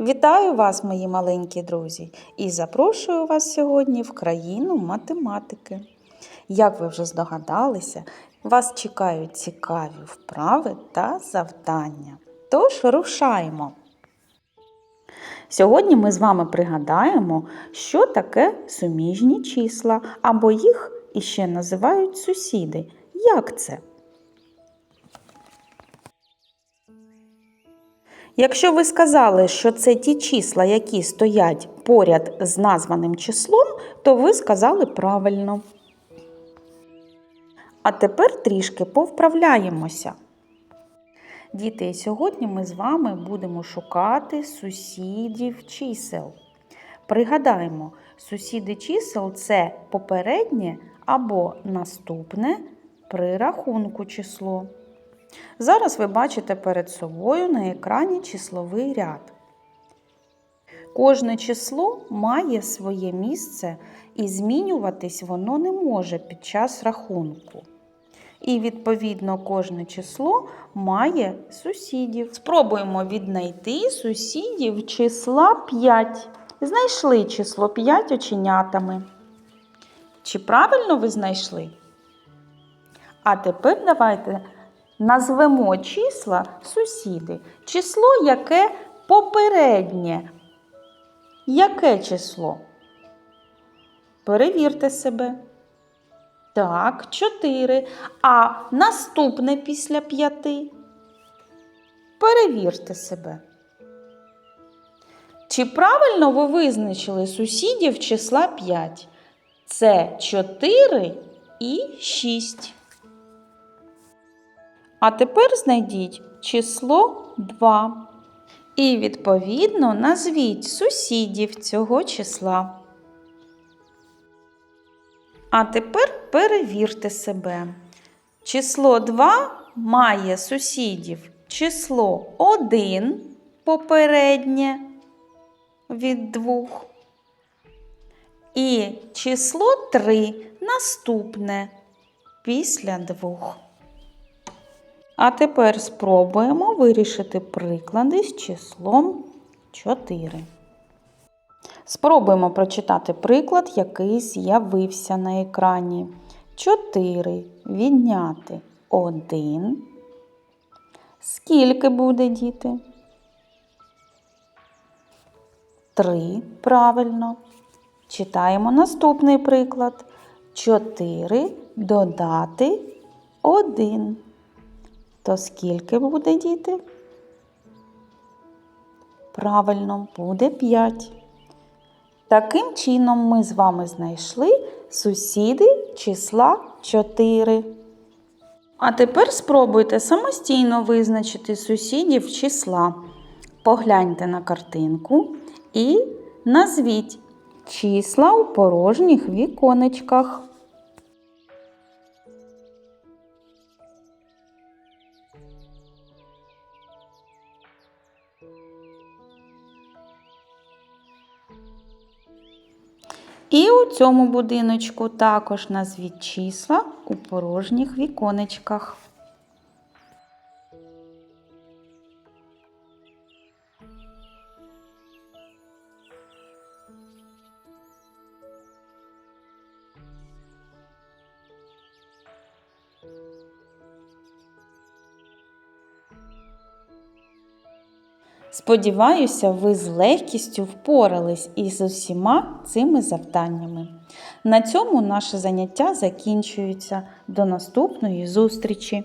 Вітаю вас, мої маленькі друзі, і запрошую вас сьогодні в країну математики. Як ви вже здогадалися, вас чекають цікаві вправи та завдання. Тож рушаємо! Сьогодні ми з вами пригадаємо, що таке суміжні числа, або їх іще називають сусіди. Як це? Якщо ви сказали, що це ті числа, які стоять поряд з названим числом, то ви сказали правильно. А тепер трішки повправляємося. Діти, сьогодні ми з вами будемо шукати сусідів чисел. Пригадаємо, сусіди чисел це попереднє або наступне при рахунку число. Зараз ви бачите перед собою на екрані числовий ряд. Кожне число має своє місце і змінюватись воно не може під час рахунку. І, відповідно, кожне число має сусідів. Спробуємо віднайти сусідів числа 5. Знайшли число 5 оченятами. Чи правильно ви знайшли? А тепер давайте назвемо числа сусіди. Число, яке попереднє. Яке число? Перевірте себе. Так, 4. А наступне після 5. Перевірте себе. Чи правильно ви визначили сусідів числа 5? Це 4 і 6. А тепер знайдіть число 2. І, відповідно, назвіть сусідів цього числа. А тепер перевірте себе. Число 2 має сусідів число 1 попереднє від 2. І число 3 наступне після 2. А тепер спробуємо вирішити приклади з числом 4. Спробуємо прочитати приклад, який з'явився на екрані. 4 відняти 1. Скільки буде діти? 3. Правильно. Читаємо наступний приклад. 4 додати 1. То скільки буде діти? Правильно, буде 5. Таким чином ми з вами знайшли сусіди числа 4. А тепер спробуйте самостійно визначити сусідів числа. Погляньте на картинку і назвіть числа у порожніх віконечках. І у цьому будиночку також назвіть числа у порожніх віконечках. Сподіваюся, ви з легкістю впорались із усіма цими завданнями. На цьому наше заняття закінчується. До наступної зустрічі!